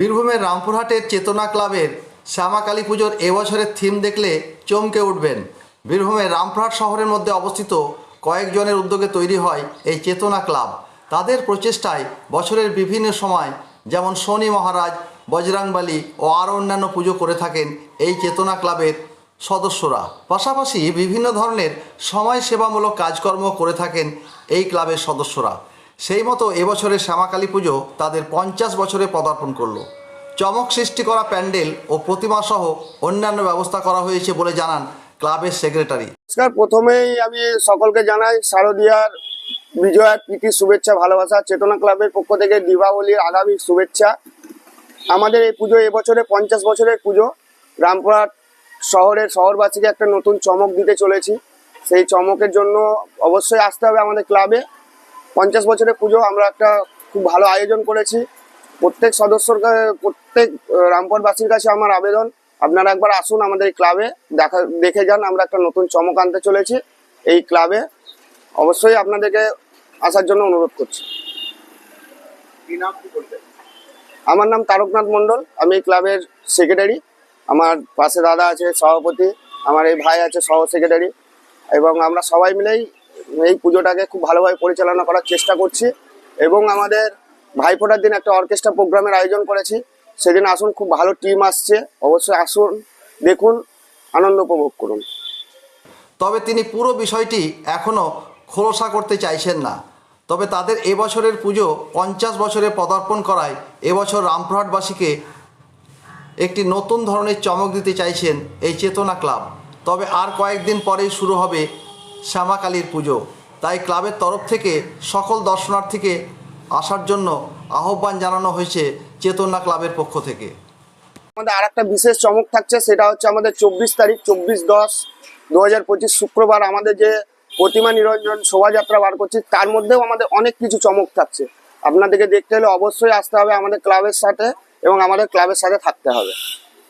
বীরভূমের রামপুরহাটের চেতনা ক্লাবের শ্যামাকালী পুজোর এবছরের থিম দেখলে চমকে উঠবেন। বীরভূমের রামপুরহাট শহরের মধ্যে অবস্থিত কয়েকজনের উদ্যোগে তৈরি হয় এই চেতনা ক্লাব। তাদের প্রচেষ্টায় বছরের বিভিন্ন সময় যেমন শনি মহারাজ, বজরাংবালি ও আরও অন্যান্য পুজো করে থাকেন এই চেতনা ক্লাবের সদস্যরা। পাশাপাশি বিভিন্ন ধরনের সমাজ সেবামূলক কাজকর্ম করে থাকেন এই ক্লাবের সদস্যরা। সেই মতো এবছরের শ্যামাকালী পুজো তাদের পঞ্চাশ বছরে পদার্পণ করল। চমক সৃষ্টি করা প্যান্ডেল ও প্রতিমা সহ অন্যান্য ব্যবস্থা করা হয়েছে বলে জানান ক্লাবের সেক্রেটারি। নমস্কার, প্রথমেই আমি সকলকে জানাই শারদীয়ার বিজয়ার প্রীতি, শুভেচ্ছা, ভালোবাসা, চেতনা ক্লাবের পক্ষ থেকে দীপাবলির আগামী শুভেচ্ছা। আমাদের এই পুজো এবছরে পঞ্চাশ বছরের পুজো। রামপুরহাট শহরের শহরবাসীকে একটা নতুন চমক দিতে চলেছি। সেই চমকের জন্য অবশ্যই আসতে হবে আমাদের ক্লাবে। পঞ্চাশ বছরের পুজো আমরা একটা খুব ভালো আয়োজন করেছি। প্রত্যেক সদস্যর প্রত্যেক রামপুরবাসীর কাছে আমার আবেদন। আপনারা একবার আসুন আমাদের এই ক্লাবে দেখা দেখে যান আমরা একটা নতুন চমক আনতে চলেছি এই ক্লাবে। অবশ্যই আপনাদেরকে আসার জন্য অনুরোধ করছি। আমার নাম তারকনাথ মণ্ডল আমি এই ক্লাবের সেক্রেটারি। আমার পাশে দাদা আছে সভাপতি। আমার এই ভাই আছে সহ সেক্রেটারি এবং আমরা সবাই মিলেই এই পুজোটাকে খুব ভালোভাবে পরিচালনা করার চেষ্টা করছি এবং আমাদের ভাইফোঁটার দিন একটা অর্কেস্ট্রা প্রোগ্রামের আয়োজন করেছি। সেদিন আসুন, খুব ভালো টিম আসছে। অবশ্যই আসুন, দেখুন, আনন্দ উপভোগ করুন। তবে তিনি পুরো বিষয়টি এখনও খোলসা করতে চাইছেন না। তবে তাদের এবছরের পুজো পঞ্চাশ বছরে পদার্পণ করায় এবছর রামপুরহাটবাসীকে একটি নতুন ধরনের চমক দিতে চাইছেন এই চেতনা ক্লাব। তবে আর কয়েকদিন পরেই শুরু হবে শ্যামাকালীর পুজো। তাই ক্লাবের তরফ থেকে সকল দর্শনার্থীকে আসার জন্য আহ্বান জানানো হয়েছে চেতনা ক্লাবের পক্ষ থেকে। আমাদের আর একটা বিশেষ চমক থাকছে, সেটা হচ্ছে আমাদের চব্বিশ তারিখ, চব্বিশ দশ দু হাজার শুক্রবার আমাদের যে প্রতিমা নিরঞ্জন শোভাযাত্রা বার করছি, তার মধ্যেও আমাদের অনেক কিছু চমক থাকছে। আপনাদেরকে দেখতে হলে অবশ্যই আসতে হবে আমাদের ক্লাবের সাথে এবং আমাদের ক্লাবের সাথে থাকতে হবে।